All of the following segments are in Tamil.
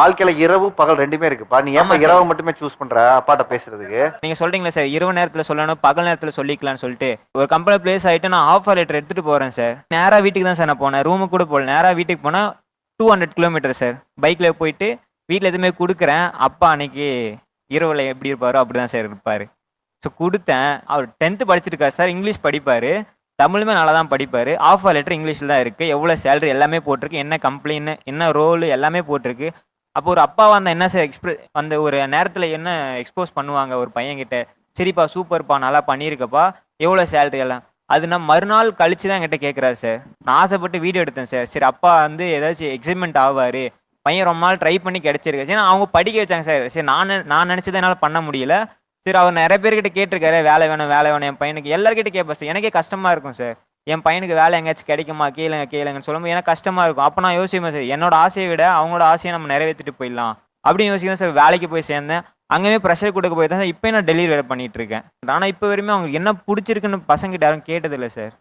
வாழ்க்கையில இரவு பகல் ரெண்டுமே இருக்குப்பா நீ சார். இரவு மட்டுமே சூஸ் பண்ற? அப்பாட்ட பேசுறதுக்கு. நீங்க சொல்றீங்களா சார் இரவு நேரத்துல சொல்லணும் பகல் நேரத்துல சொல்லிக்கலாம்னு சொல்லிட்டு. ஒரு கம்பெனி பிளேஸ் ஆயிட்டு நான் ஆஃபர் லெட்டர் எடுத்துட்டு போறேன் சார் நேரா வீட்டுக்கு தான் சார் நான் போனேன். ரூமுக்கு கூட போகல நேரா வீட்டுக்கு போனா டூ ஹண்ட்ரட் கிலோமீட்டர் சார் பைக்ல போயிட்டு வீட்டில் எதுவுமே கொடுக்குறேன். அப்பா அன்னைக்கு இரவுல எப்படி இருப்பாரோ அப்படிதான் சார் இருப்பாரு. ஸோ கொடுத்தேன். அவர் டென்த்து படிச்சிருக்காரு சார் இங்கிலீஷ் படிப்பாரு. தமிழுமே நல்லா தான் படிப்பாரு ஆஃபர் லெட்டர் இங்கிலீஷில் தான் இருக்கு. எவ்வளோ சேலரி எல்லாமே போட்டிருக்கு. என்ன கம்ப்ளைண்ட் என்ன ரோல் எல்லாமே போட்டிருக்கு. அப்போ ஒரு அப்பா அந்த என்ன சார் எக்ஸ்பிர அந்த ஒரு நேரத்தில் என்ன எக்ஸ்போஸ் பண்ணுவாங்க ஒரு பையன்கிட்ட? சரிப்பா சூப்பர்ப்பா நல்லா பண்ணியிருக்கப்பா. எவ்வளோ சேலரி எல்லாம்? அது நான் மறுநாள் கழிச்சு தான் என்கிட்ட கேட்குறாரு சார் நான் ஆசைப்பட்டு வீடியோ எடுத்தேன் சார் சரி அப்பா வந்து ஏதாச்சும் எக்ஸைட்மெண்ட் ஆவார். பையன் ரொம்ப நாள் ட்ரை பண்ணி கிடச்சிருக்கு. சரி அவங்க படிக்க வச்சாங்க சார் சரி நான் நான் நினச்சதை என்னால் பண்ண முடியல. சரி அவர் நிறைய பேர்கிட்ட கேட்டிருக்காரு வேலை வேணும் வேலை வேணும். என் பையனுக்கு எல்லாருக்கிட்ட கேட்பேன் சார் எனக்கே கஷ்டமாக இருக்கும் சார் என் பையனுக்கு வேலை எங்கேயாச்சும் கிடைக்குமா? கேளுங்க கேளுங்கன்னு சொல்லும்போது எனக்கு கஷ்டமாக இருக்கும். அப்போ நான் யோசிப்பேன் சார் என்னோட ஆசையை விட அவங்களோட ஆசையை நம்ம நிறைவேற்றிட்டு போயிடலாம். அப்படின்னு யோசிக்கிறேன் சார் வேலைக்கு போய் சேர்ந்தேன். அங்கேயுமே ப்ரெஷர் கொடுக்க போய் தான் சார் இப்போ நான் டெலிவரி வேலை பண்ணிட்டு இருக்கேன்? ஆனால் இப்போ வரையுமே அவங்க என்ன பிடிச்சிருக்குன்னு பசங்கிட்ட யாரும் கேட்டதில்லை சார்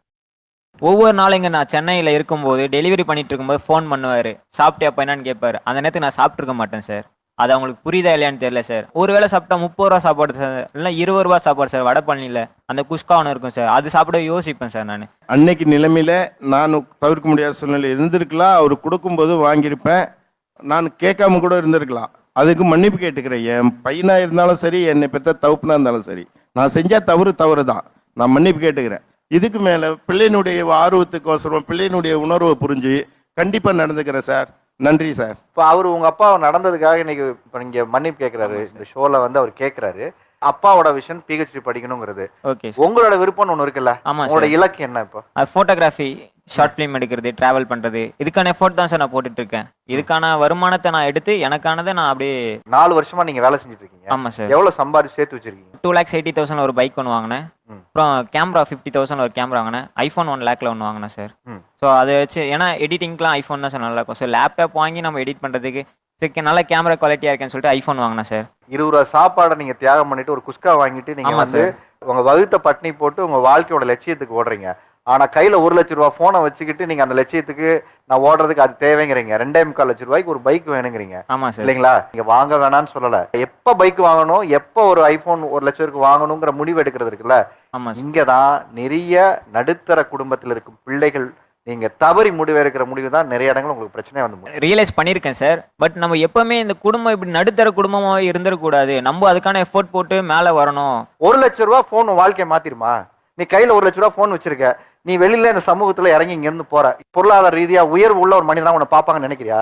ஒவ்வொரு நாளும் இங்கே நான் சென்னையில் இருக்கும்போது டெலிவரி பண்ணிட்டு இருக்கும்போது ஃபோன் பண்ணுவார். சாப்பிட்டியாப்பா என்னன்னு கேட்பாரு. அந்த நேரத்துக்கு நான் சாப்பிட்ருக்க மாட்டேன் சார் அது அவங்களுக்கு புரியுதா இல்லையான்னு தெரியல சார் ஒரு வேளை சாப்பிட்டா முப்பது ரூபா சாப்பாடு சார் இல்லை இருபது ரூபா சாப்பாடு சார் வடை பண்ணியில் அந்த குஷ்கா ஒன்று இருக்கும் சார் அது சாப்பிட யோசிப்பேன் சார் நான். அன்னைக்கு நிலைமையில் நான் தவிர்க்க முடியாத சூழ்நிலை இருந்திருக்கலாம். அவர் கொடுக்கும்போது வாங்கியிருப்பேன். நான் கேட்காம கூட இருந்திருக்கலாம். அதுக்கு மன்னிப்பு கேட்டுக்கிறேன். என் பையனாக இருந்தாலும் சரி என்னை பெற்ற தவப்புனா இருந்தாலும் சரி. நான் செஞ்சால் தவறு தவறு தான். நான் மன்னிப்பு கேட்டுக்கிறேன். இதுக்கு மேலே பிள்ளையினுடைய ஆர்வத்துக்கோசரம் பிள்ளையினுடைய உணர்வை புரிஞ்சு கண்டிப்பாக நடந்துக்கிறேன் சார் நன்றி சார். இப்போ அவர் உங்க அப்பா நடந்ததுக்காக இன்னைக்கு இப்போ நீங்க மன்னிப்பு கேட்கிறாரு இந்த ஷோல வந்து அவர் கேட்கிறாரு அப்பாவோட விஷன் பிஹெச்டி படிக்கணுங்கிறது. ஓகே உங்களோட விருப்பம்னு ஒன்று இருக்குல்ல? ஆமா உங்களோட இலக்கு என்ன இப்போ? ஃபோட்டோகிராஃபி ஷார்ட் ஃபிலிம் எடுக்கிறது ட்ராவல் பண்ணுறது இதுக்கான எஃபோர்ட் தான் சார் நான் போட்டுட்டு இருக்கேன் இதுக்கான வருமானத்தை நான் எடுத்து எனக்கானதை நான் அப்படியே நாலு வருஷமா நீங்க வேலை செஞ்சுட்டு இருக்கீங்க ஆமாம் சார் எவ்வளவு சம்பாதிச்சு சேர்த்து வச்சிருக்கீங்க? டூ லேக்ஸ் எயிட்டி தௌசண்ட் ஒரு பைக் ஒன்று வாங்கினேன். அப்புறம் கேமரா ஃபிஃப்டி தௌசண்ட் ஒரு கேமரா வாங்கினேன். ஐஃபோன் ஒன் லேக்கில் ஒன்று வாங்கினேன் சார். ஸோ அதை வச்சு ஏன்னா எடிட்டிங்க்குலாம் ஐஃபோன் தான் சார் நல்லா இருக்கும். ஸோ லேப்டாப் வாங்கி நம்ம எடிட் பண்ணுறதுக்கு சரி நல்ல கேமரா குவாலிட்டியாக இருக்கேன்னு சொல்லிட்டு ஐஃபோன் வாங்கினேன் சார். இருபது ரூபா சாப்பாடை நீங்க தியாகம் பண்ணிட்டு ஒரு குஸ்கா வாங்கிட்டு நீங்க ஆமா வந்து உங்க வகுத்த பட்னி போட்டு உங்க வாழ்க்கையோட லட்சியத்துக்கு ஓடுறீங்க. ஆனா கையில ஒரு லட்ச ரூபா போனை வச்சுக்கிட்டு நீங்க அந்த லட்சியத்துக்கு நான் ஓடுறதுக்கு அது தேவைங்கிறீங்க. ரெண்டே முக்கால் லட்ச ரூபாய்க்கு ஒரு பைக் வேணுங்கிறீங்க. ஆமாம் இல்லைங்களா? நீங்க வாங்க வேணாம்னு சொல்லல. எப்ப பைக் வாங்கணும் எப்ப ஒரு ஐபோன் ஒரு லட்சம் ரூபாய்க்கு வாங்கணுங்கிற முடிவு எடுக்கிறது இருக்குல்ல? ஆமாம் சார் இங்கதான் நிறைய நடுத்தர குடும்பத்தில் இருக்கும் பிள்ளைகள் நீங்க தவறி முடிவு எடுக்கிற முடிவு தான் நிறைய இடங்கள் உங்களுக்கு பிரச்சனை வந்து. ரியலைஸ் பண்ணியிருக்கேன் சார் பட் நம்ம எப்பவுமே இந்த குடும்பம் இப்படி நடுத்தர குடும்பமாகவே இருந்துடக்கூடாது நம்ம அதுக்கான எஃபோர்ட் போட்டு மேலே வரணும். ஒரு லட்ச ரூபா போன் உன் வாழ்க்கையை மாத்திருமா? நீ கையில் ஒரு லட்ச ரூபா ஃபோன் வச்சிருக்க. நீ வெளியில் இந்த சமூகத்தில் இறங்கி இங்கேருந்து போகிற போற. பொருளாதார ரீதியாக உயர்வு உள்ள ஒரு மனிதனா உன்னை பார்ப்பாங்கன்னு நினைக்கிறியா?